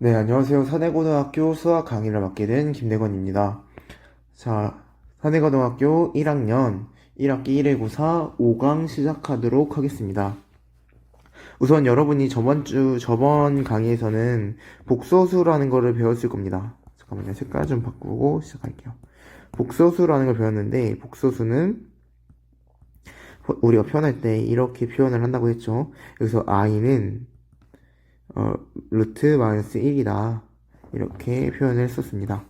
네, 안녕하세요. 사내고등학교 수학 강의를 맡게 된 김대건입니다. 자, 사내고등학교 1학년 1학기 1회고사 5강 시작하도록 하겠습니다. 우선 여러분이 저번 주, 저번 강의에서는 복소수라는 거를 배웠을 겁니다. 잠깐만요. 색깔 좀 바꾸고 시작할게요. 복소수라는 걸 배웠는데, 복소수는 우리가 표현할 때 이렇게 표현을 한다고 했죠. 여기서 i는 어, 루트 마이너스 1이다. 이렇게 표현을 했었습니다.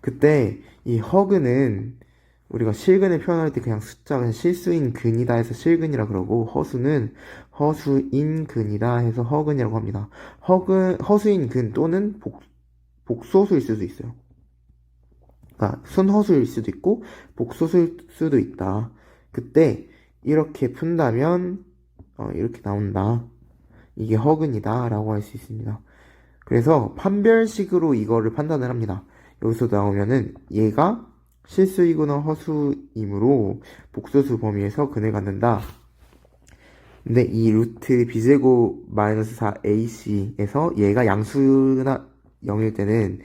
그때 이 허그는 우리가 실근을 표현할 때 그냥 숫자, 그냥 실수인 근이다 해서 실근이라 그러고 허수는 허수인 근이다 해서 허근이라고 합니다. 허근, 허수인 근 또는 복, 복소수일 수도 있어요. 그러니까 순허수일 수도 있고 복소수일 수도 있다. 그때 이렇게 푼다면 어, 이렇게 나온다. 이게 허근이다 라고 할 수 있습니다. 그래서 판별식으로 이거를 판단을 합니다. 여기서 나오면은 얘가 실수이거나 허수이므로 복소수 범위에서 근을 갖는다. 근데 이 루트 b제곱 마이너스 4ac에서 얘가 양수나 0일 때는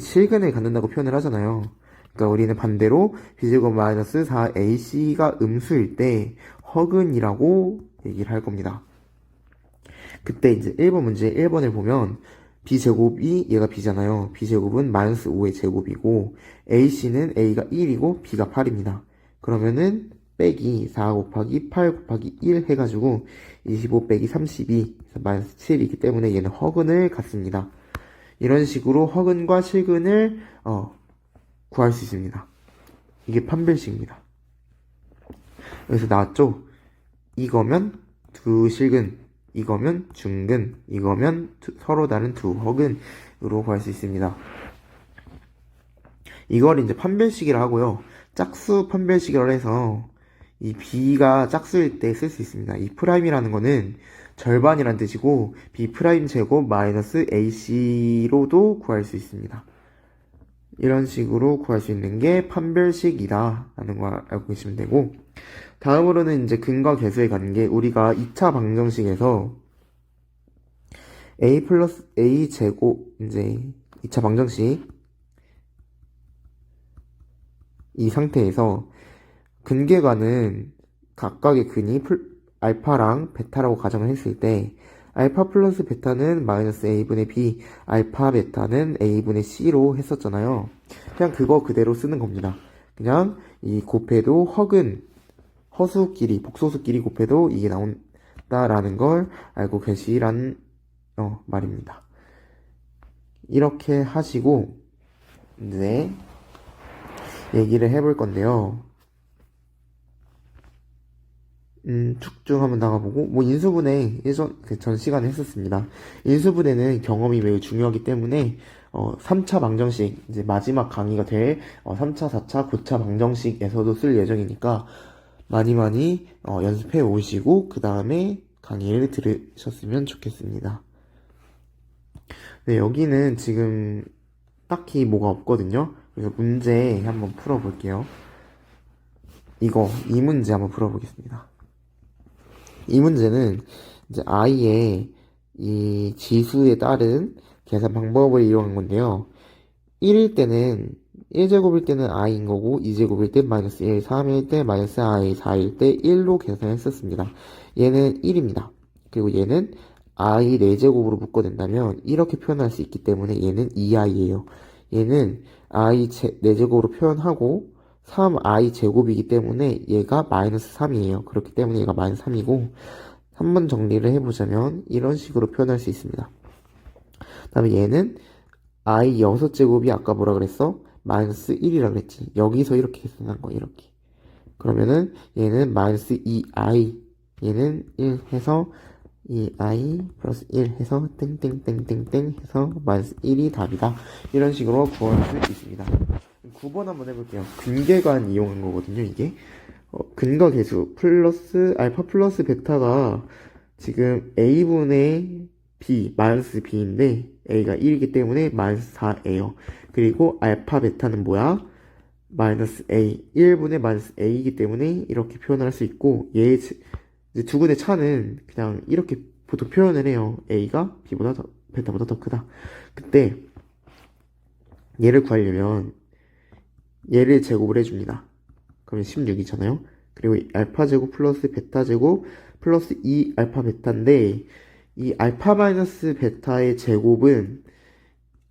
실근을 갖는다고 표현을 하잖아요. 그러니까 우리는 반대로 b제곱 마이너스 4ac가 음수일 때 허근이라고 얘기를 할 겁니다. 그때 이제 1번 문제 1번을 보면 b제곱이 얘가 b잖아요. b제곱은 마이너스 5의 제곱이고 ac는 a가 1이고 b가 8입니다. 그러면은 빼기 4 곱하기 8 곱하기 1 해가지고 25 빼기 32 마이너스 7이기 때문에 얘는 허근을 갖습니다. 이런 식으로 허근과 실근을 어, 구할 수 있습니다. 이게 판별식입니다. 여기서 나왔죠? 이거면 두 실근, 이거면 중근, 이거면 두- 서로 다른 두 허근으로 구할 수 있습니다. 이걸 이제 판별식이라 하고요. 짝수 판별식이라 해서 이 b가 짝수일 때 쓸 수 있습니다. 이 프라임이라는 거는 절반이란 뜻이고 b 프라임 제곱 마이너스 ac로도 구할 수 있습니다. 이런 식으로 구할 수 있는 게 판별식이다 라는 걸 알고 계시면 되고 다음으로는 이제 근과 계수의 관계 우리가 2차 방정식에서 a 플러스 a 제곱 이제 2차 방정식 이 상태에서 근계관은 각각의 근이 풀- 알파랑 베타라고 가정을 했을 때 알파 플러스 베타는 마이너스 a분의 b, 알파 베타는 a분의 c로 했었잖아요. 그냥 그거 그대로 쓰는 겁니다. 그냥 이 곱해도 허근, 허수끼리, 복소수끼리 곱해도 이게 나온다라는 걸 알고 계시란 어, 말입니다. 이렇게 하시고 이제 얘기를 해볼 건데요. 음, 축중 한번 나가보고, 뭐, 인수분해, 예전, 그전 시간에 했었습니다. 인수분해는 경험이 매우 중요하기 때문에, 어, 3차 방정식, 이제 마지막 강의가 될, 어, 3차, 4차, 9차 방정식에서도 쓸 예정이니까, 많이 많이, 어, 연습해 오시고, 그 다음에 강의를 들으셨으면 좋겠습니다. 네, 여기는 지금 딱히 뭐가 없거든요. 그래서 문제 한번 풀어볼게요. 이거, 이 문제 한번 풀어보겠습니다. 이 문제는 이제 i의 이 지수에 따른 계산 방법을 이용한 건데요. 1일 때는 1제곱일 때는 i인 거고 2제곱일 때 마이너스 1, 3일 때 마이너스 i, 4일 때 1로 계산했었습니다. 얘는 1입니다. 그리고 얘는 i 4제곱으로 묶어낸다면 이렇게 표현할 수 있기 때문에 얘는 2i예요. 얘는 i 4제곱으로 표현하고 3i 제곱이기 때문에 얘가 마이너스 3이에요. 그렇기 때문에 얘가 마이너스 3이고 한번 정리를 해보자면 이런 식으로 표현할 수 있습니다. 다음에 얘는 i 6제곱이 아까 뭐라 그랬어? 마이너스 1이라 그랬지. 여기서 이렇게 계산한 거 이렇게. 그러면은 얘는 마이너스 2i 얘는 1 해서 2i 플러스 1 해서 땡땡땡땡땡 해서 마이너스 1이 답이다. 이런 식으로 구할 수 있습니다. 9번 한번 해볼게요. 근계관 이용한 거거든요, 이게. 어, 근과 계수 플러스 알파 플러스 베타가 지금 a분의 b 마이너스 b인데 a가 1이기 때문에 마이너스 4예요. 그리고 알파 베타는 뭐야? 마이너스 a 1분의 마이너스 a이기 때문에 이렇게 표현을 할수 있고 얘 두 군의 차는 그냥 이렇게 보통 표현을 해요. a가 b보다 더 베타보다 더 크다. 그때 얘를 구하려면 얘를 제곱을 해줍니다. 그러면 16이잖아요. 그리고 이 알파 제곱 플러스 베타 제곱 플러스 2 알파 베타인데 이 알파 마이너스 베타의 제곱은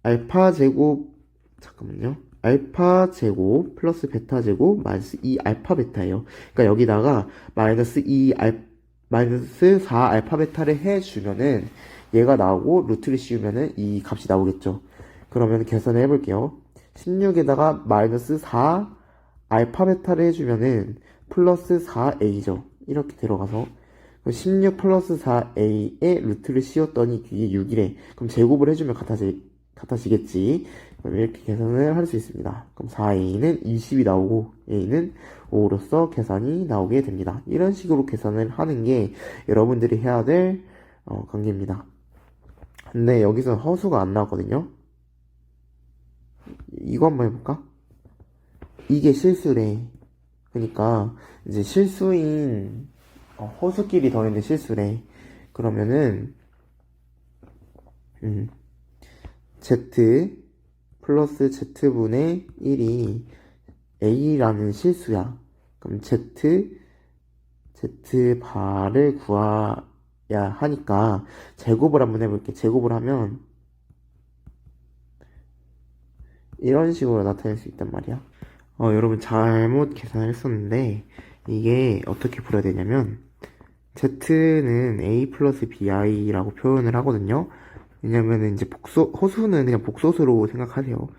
알파 제곱 잠깐만요. 알파 제곱 플러스 베타 제곱 마이너스 2 알파 베타예요. 그러니까 여기다가 마이너스 2 알, 마이너스 4 알파 베타를 해주면은 얘가 나오고 루트를 씌우면은 이 값이 나오겠죠. 그러면 계산을 해볼게요. 16에다가 마이너스 4 알파 베타를 해주면은 플러스 4a죠. 이렇게 들어가서 16 플러스 4a의 루트를 씌웠더니 그게 6이래. 그럼 제곱을 해주면 같아지, 같아지겠지. 이렇게 계산을 할 수 있습니다. 그럼 4a는 20이 나오고 a는 5로서 계산이 나오게 됩니다. 이런 식으로 계산을 하는 게 여러분들이 해야 될 어, 관계입니다. 근데 여기서 허수가 안 나왔거든요. 이거 한번 해볼까? 이게 실수래. 그러니까 이제 실수인 어, 허수끼리 더했는데 실수래. 그러면은 음, z 플러스 z분의 1이 a라는 실수야. 그럼 z z 바를 구해야 하니까 제곱을 한번 해볼게. 제곱을 하면 이런 식으로 나타낼 수 있단 말이야. 어, 여러분 잘못 계산을 했었는데 이게 어떻게 풀어야 되냐면 z는 a 플러스 bi라고 표현을 하거든요. 왜냐면은 이제 복소 호수는 그냥 복소수로 생각하세요.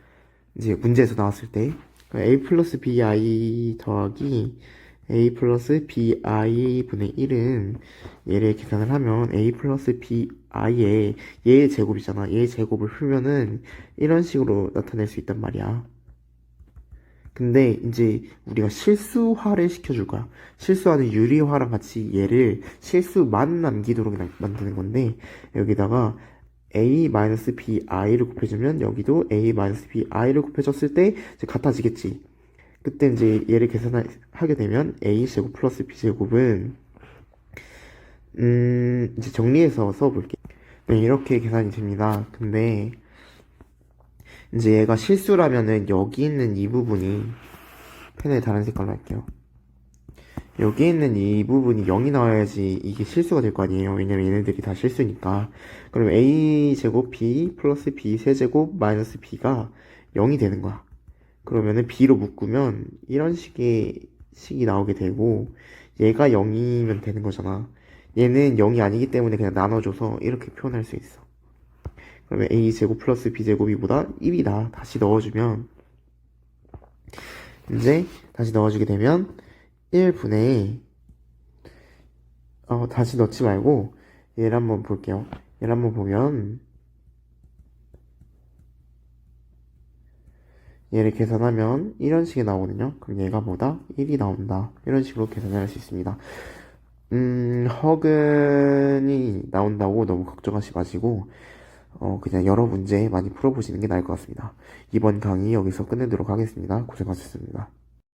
이제 문제에서 나왔을 때 그러니까 a 플러스 bi 더하기 a 플러스 bi 분의 1은 얘를 계산을 하면 a 플러스 bi의 얘의 제곱이잖아. 얘의 제곱을 풀면은 이런 식으로 나타낼 수 있단 말이야. 근데 이제 우리가 실수화를 시켜줄 거야. 실수화는 유리화랑 같이 얘를 실수만 남기도록 나- 만드는 건데 여기다가 a-bi를 곱해주면 여기도 a-bi를 곱해줬을 때 이제 같아지겠지. 그때 이제 얘를 계산하게 되면 a제곱 플러스 b제곱은 음 이제 정리해서 써볼게. 네, 이렇게 계산이 됩니다. 근데 이제 얘가 실수라면은 여기 있는 이 부분이 펜을 다른 색깔로 할게요. 여기 있는 이 부분이 0이 나와야지 이게 실수가 될 거 아니에요. 왜냐면 얘네들이 다 실수니까. 그럼 a 제곱 b 플러스 b 세제곱 마이너스 b가 0이 되는 거야. 그러면은 b로 묶으면 이런 식의 식이 나오게 되고 얘가 0이면 되는 거잖아. 얘는 0이 아니기 때문에 그냥 나눠줘서 이렇게 표현할 수 있어. 그러면 a 제곱 플러스 b 제곱이보다 1이다. 다시 넣어주면 이제 다시 넣어주게 되면 1분의 어 다시 넣지 말고 얘를 한번 볼게요. 얘를 한번 보면 얘를 계산하면 이런 식이 나오거든요. 그럼 얘가 뭐다? 1이 나온다. 이런 식으로 계산을 할 수 있습니다. 음, 허근이 나온다고 너무 걱정하지 마시고 어, 그냥 여러 문제 많이 풀어보시는 게 나을 것 같습니다. 이번 강의 여기서 끝내도록 하겠습니다. 고생하셨습니다.